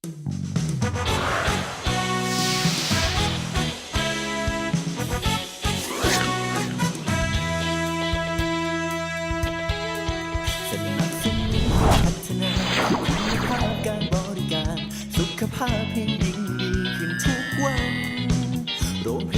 สนับสนุนพัฒนาคุณภาพการบริการ สุขภาพเพียงยิ่งดีขึ้นทุกวันโรงพยาบาล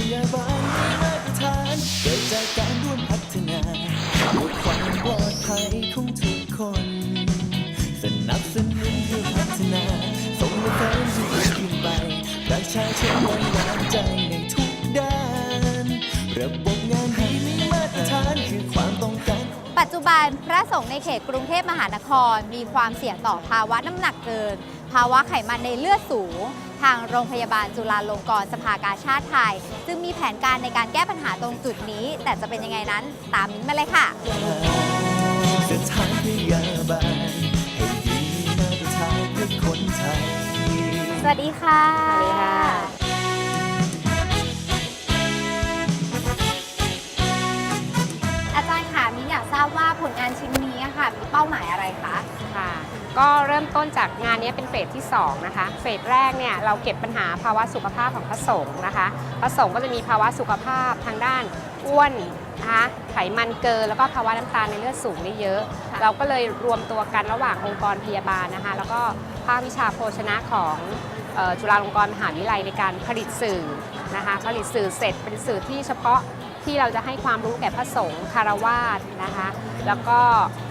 บันพระสงฆ์ในเขตกรุงเทพมหานคร มีความเสี่ยงต่อภาวะน้ำหนักเกิน ภาวะไขมันในเลือดสูง ทางโรงพยาบาลจุฬาลงกรณ์สภากาชาติไทยจึงมีแผนการในการแก้ปัญหาตรงจุดนี้ แต่จะเป็นยังไงนั้นตามมิ้นมาเลยค่ะสถานพยาบาลให้ดีมาตรฐานเพื่อคนไทย สวัสดีค่ะ สวัสดีค่ะ เป้าหมายอะไรคะ ค่ะ ก็เริ่มต้นจากงานนี้เป็นเฟสที่ 2 นะคะ เฟสแรกเนี่ยเราเก็บปัญหาภาวะสุขภาพของพระสงฆ์นะคะ พระสงฆ์ก็จะมีภาวะสุขภาพทางด้านอ้วนนะคะไขมันเกินแล้วก็ภาวะน้ำตาลในเลือดสูงได้เยอะค่ะเราก็เลยรวมตัวกันระหว่างองค์กรพยาบาลนะคะ แล้วก็ภาควิชาโภชนะของเอ่อจุฬาลงกรณ์มหาวิทยาลัยในการผลิตสื่อนะคะผลิตสื่อเสร็จเป็นสื่อที่เฉพาะที่เราจะให้ความรู้แก่พระสงฆ์คารวาสนะคะ แล้วก็เอ่อ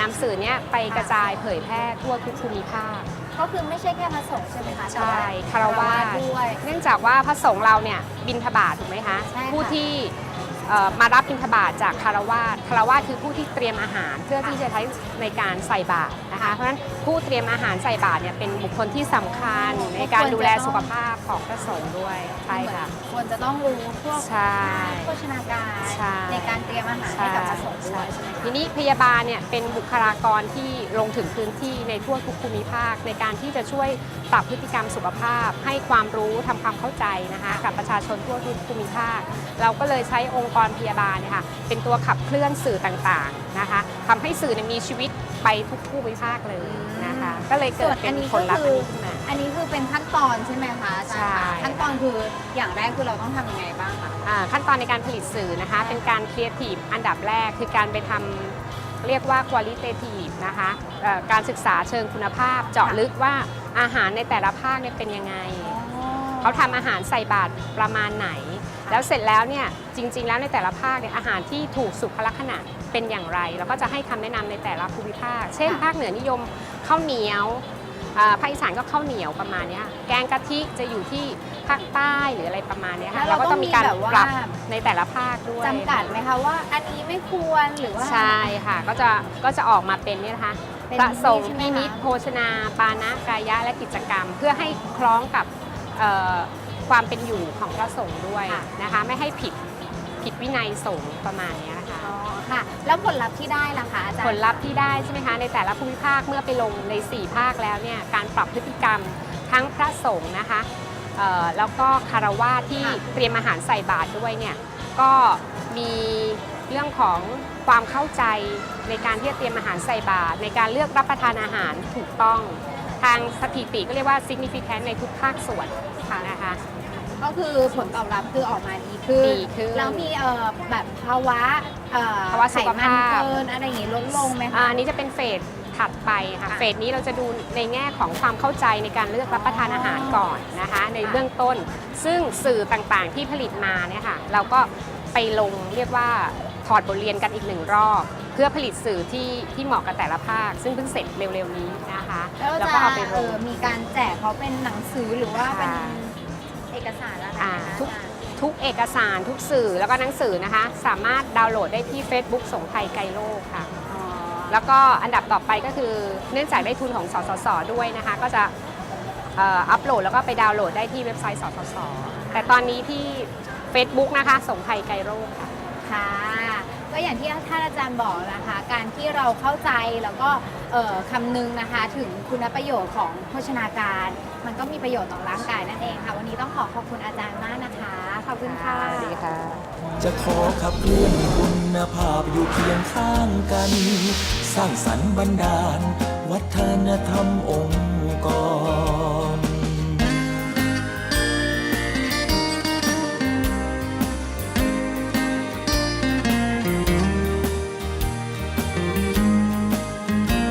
นำสื่อเนี้ยไปกระจายเผยแพร่ทั่วทุกภูมิภาค ก็คือไม่ใช่แค่พระสงฆ์ใช่ไหมคะใช่แต่คารวาสด้วย เนื่องจากว่าพระสงฆ์เราเนี่ยบินทบาทถูกไหมคะใช่ค่ะผู้ที่เอ่อมารับบิณฑบาตจากคารวาสคารวาสคือผู้ที่เตรียมอาหารเพื่อที่จะใช้ในการใส่บาตรนะคะ เพราะฉะนั้นผู้เตรียมอาหารใส่บาตรเนี่ยเป็นบุคคลที่สำคัญในการดูแลสุขภาพของพระสงฆ์ด้วย ใช่ค่ะ ควรจะต้องรู้พวกใช่โภชนาการ ใช่ในการเตรียมอาหารให้กับพระสงฆ์ด้วยใช่ไหมคะทีนี้พยาบาลเนี่ยเป็นบุคลากรที่ลงถึงพื้นที่ในทั่วทุกภูมิภาค ในการที่จะช่วยปรับพฤติกรรมสุขภาพ ให้ความรู้ทำความเข้าใจนะคะกับประชาชนทั่วทุกภูมิภาค เราก็เลยใช้องค์กรพยาบาลเนี่ยค่ะเป็นตัวขับเคลื่อนสื่อต่างๆ นะคะทำให้สื่อเนี่ยมีชีวิตไปทุกภูมิภาคเลยนะคะ ก็เลยเกิดเป็นผลลัพธ์อันนี้ขึ้นมา อันนี้คือเป็นขั้นตอนใช่ไหมคะอาจารย์คะใช่ ขั้นตอนคืออย่างแรกคือเราต้องทำยังไงบ้างคะ อ่าขั้นตอนในการผลิตสื่อนะคะ เป็นการครีเอทีฟอันดับแรกคือการไปทำเรียกว่า qualitative นะคะเอ่อการศึกษาเชิงคุณภาพ เจาะลึกว่าอาหารในแต่ละภาคเนี่ยเป็นยังไง เขาทำอาหารใส่บาตรประมาณไหน แล้วเสร็จแล้วเนี่ยจริง ๆ แล้วในแต่ละภาคเนี่ยอาหารที่ถูกสุขลักษณะ เป็นอย่างไร แล้วก็จะให้คำแนะนำในแต่ละภูมิภาค เช่นค่ะภาคเหนือนิยมข้าวเหนียวอ่าภาคอีสานก็ข้าวเหนียวประมาณเนี้ยแกงกะทิจะอยู่ที่ภาคใต้หรืออะไรประมาณเนี้ยค่ะแล้วเราเราก็ต้องมีการต้องมีแบบว่าปรับในแต่ละภาคด้วยจำกัดไหมคะว่าอันนี้ไม่ควรหรือว่าใช่ค่ะก็จะก็จะออกมาเป็นเนี่ยนะคะเป็นประสงค์ใช่ไหมพิคะนิจโภชนา ปานะกายะและกิจกรรม เพื่อให้คล้องกับเอ่อความเป็นอยู่ของพระสงฆ์ด้วยค่ะนะคะ ไม่ให้ผิดผิดวินัยสงฆ์ประมาณเนี้ยนะ คะอ๋อค่ะ แล้วผลลัพธ์ที่ได้ล่ะคะอาจารย์ผลลัพธ์ที่ได้ใช่ไหมคะในแต่ละภูมิภาคเมื่อไปลงใน 4 ภาคแล้วเนี่ยการปรับพฤติกรรมทั้งพระสงฆ์นะคะเอ่อแล้วก็คารวะที่ค่ะเตรียมอาหารใส่บาตรด้วยเนี่ยก็มีเรื่องของความเข้าใจในการที่จะเตรียมอาหารใส่บาตรในการเลือกรับประทานอาหารถูกต้อง ทางสถิติก็เรียกว่า significant ในทุกภาคส่วนนะคะ ก็คือผลตอบรับคือออกมาดีขึ้นดีขึ้นแล้วมีเอ่อแบบภาวะเอ่อภาวะสุขภาพไขมันเกินอะไรอย่างงี้ลดลงไหมอ่าคะ อันนี้จะเป็นเฟสถัดไปค่ะ ค่ะเฟสนี้เราจะดูในแง่ของความเข้าใจในการเลือกรับประทานอาหารก่อนนะคะ ในเบื้องต้น ซึ่งสื่อต่างๆที่ผลิตมาเนี่ยค่ะ เราก็ไปลงเรียกว่าถอดบทเรียนกันอีกหนึ่งรอบ เพื่อผลิตสื่อที่ที่เหมาะกับแต่ละภาค ซึ่งเพิ่งเสร็จเร็วๆนี้นะคะ แล้วแล้วจะก็เอาไปลเองอมีการแจกเขาเป็นหนังสือหรือว่าเป็นค่ะเอกสารอะไรอ่านะคะทุกอาจารย์ทุกเอกสารทุกสื่อแล้วก็หนังสือนะคะ สามารถดาวน์โหลดได้ที่ Facebook สงไทยไกลโลกค่ะอ๋อแล้วก็อันดับต่อไปก็คือเนื่องจากได้ทุนของสสสด้วยนะคะ ก็จะเอ่ออัปโหลดแล้วก็ไปดาวน์โหลดได้ที่เว็บไซต์สสสแต่ตอนนี้ที่ Facebook นะคะสงไทยไกลโรคค่ะ ค่ะ ก็อย่างที่ท่านอาจารย์บอกนะคะ การที่เราเข้าใจแล้วก็เอ่อคำนึงนะคะถึงคุณประโยชน์ของโภชนาการ มันก็มีประโยชน์ต่อร่างกายนั่นเองค่ะ วันนี้ต้องขอขอบคุณอาจารย์มากนะคะ ขอบคุณค่ะสวัสดีค่ะ จะขอขับเคลื่อนคุณภาพอยู่เคียงข้างกัน สร้างสรรค์บันดาล วัฒนธรรมองค์